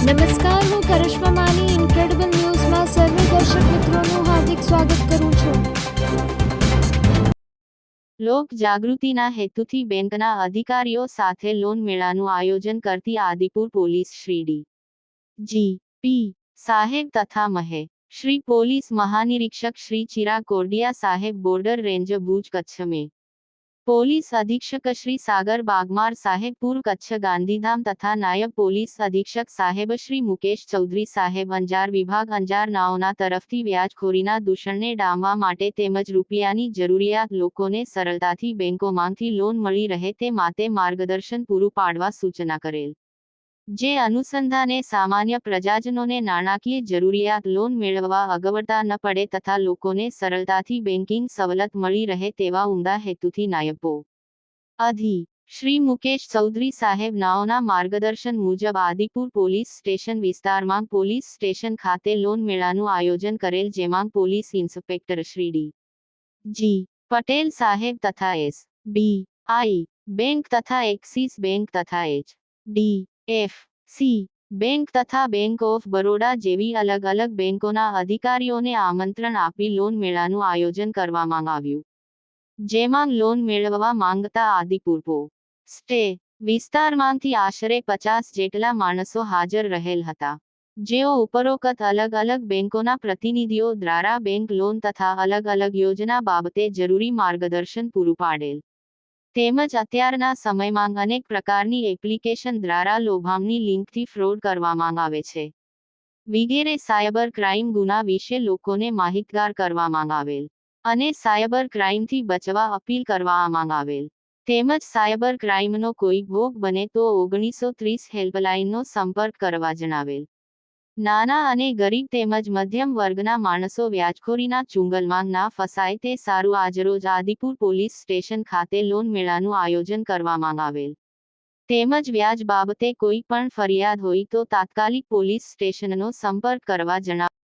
નમસ્કાર, હું કરિશ્મા માની ઇન્ક્રેડિબલ ન્યૂઝમાં સર્વે દર્શક મિત્રોનું હાર્દિક સ્વાગત કરું છું. લોક જાગૃતિના હેતુથી બેંકના અધિકારીઓ સાથે લોન મેળાનું આયોજન કરતી Adipur police Shri D G. P. સાહેબ તથા મહે શ્રી પોલીસ મહાનિરીક્ષક શ્રી ચિરા કોરડિયા સાહેબ બોર્ડર રેન્જ ભુજ કચ્છ में પોલીસ અધિક્ષક શ્રી સાગર બાગમાર સાહેબ પૂર્વ કચ્છ ગાંધીધામ તથા નાયબ પોલીસ અધિક્ષક સાહેબ શ્રી મુકેશ ચૌધરી સાહેબ અંજાર વિભાગ અંજાર નાઓના તરફથી વ્યાજખોરીના દૂષણને ડામવા માટે તેમજ રૂપિયાની જરૂરિયાત લોકોને સરળતાથી બેંકોમાંથી લોન મળી રહે તે માટે માર્ગદર્શન પૂરું પાડવા સૂચના કરેલ. જે અનુસંધાને સામાન્ય પ્રજાજનોને નાણાકીય જરૂરિયાત લોન મેળવવા અગવડતા ન પડે તથા લોકોને સરળતાથી બેન્કિંગ સવલત મળી રહે તેવા ઉમદા હેતુથી નાયબો અધિ. શ્રી મુકેશ ચૌધરી સાહેબ નાઓના માર્ગદર્શન મુજબ આદિપુર પોલીસ સ્ટેશન વિસ્તારમાં પોલીસ સ્ટેશન ખાતે લોન મેળાનું આયોજન કરેલ જેમાં police inspector Shri D. G. Patel સાહેબ તથા એસ. બી. આઈ. બેંક તથા એક્સિસ બેંક તથા H. D. F. C, bank તથા બેંક ઓફ બરોડા જેવી અલગ અલગ બેંકોના અધિકારીઓને આમંત્રણ આપી લોન મેળાનું આયોજન કરવામાં આવ્યું. જેમાં લોન મેળવવા માંગતા આદિપુરપો સ્ટે, વિસ્તારમાંથી આશરે પચાસ જેટલા માણસો હાજર રહેલ હતા. જેઓ ઉપરોક્ત અલગ અલગ બેંકોના પ્રતિનિધિઓ દ્વારા બેંક લોન તથા અલગ અલગ યોજના બાબતે જરૂરી માર્ગદર્શન પૂરું પાડેલ. તેમજ અત્યારના સમયમાં અનેક પ્રકારની એપ્લિકેશન દ્વારા લોભામની લિંકથી ફ્રોડ કરવામાં આવે છે. વિગેરે સાયબર ક્રાઇમ ગુના વિશે લોકોને માહિતગાર કરવામાં આવેલ અને સાયબર ક્રાઇમથી બચવા અપીલ કરવામાં આવેલ. તેમજ સાયબર ક્રાઇમનો કોઈ ભોગ બને તો ઓગણીસો ત્રીસ હેલ્પલાઇનનો સંપર્ક કરવા જણાવેલ. નાના અને ગરીબ તેમજ મધ્યમ વર્ગના માણસો વ્યાજખોરીના ચુંગલમાં ના ફસાય તે સારું આજરોજ આદિપુર પોલીસ સ્ટેશન ખાતે લોન મેળાનું આયોજન કરવામાં આવેલ. તેમજ વ્યાજ બાબતે કોઈ પણ ફરિયાદ હોય તો તાત્કાલિક પોલીસ સ્ટેશનનો સંપર્ક કરવા જણાવ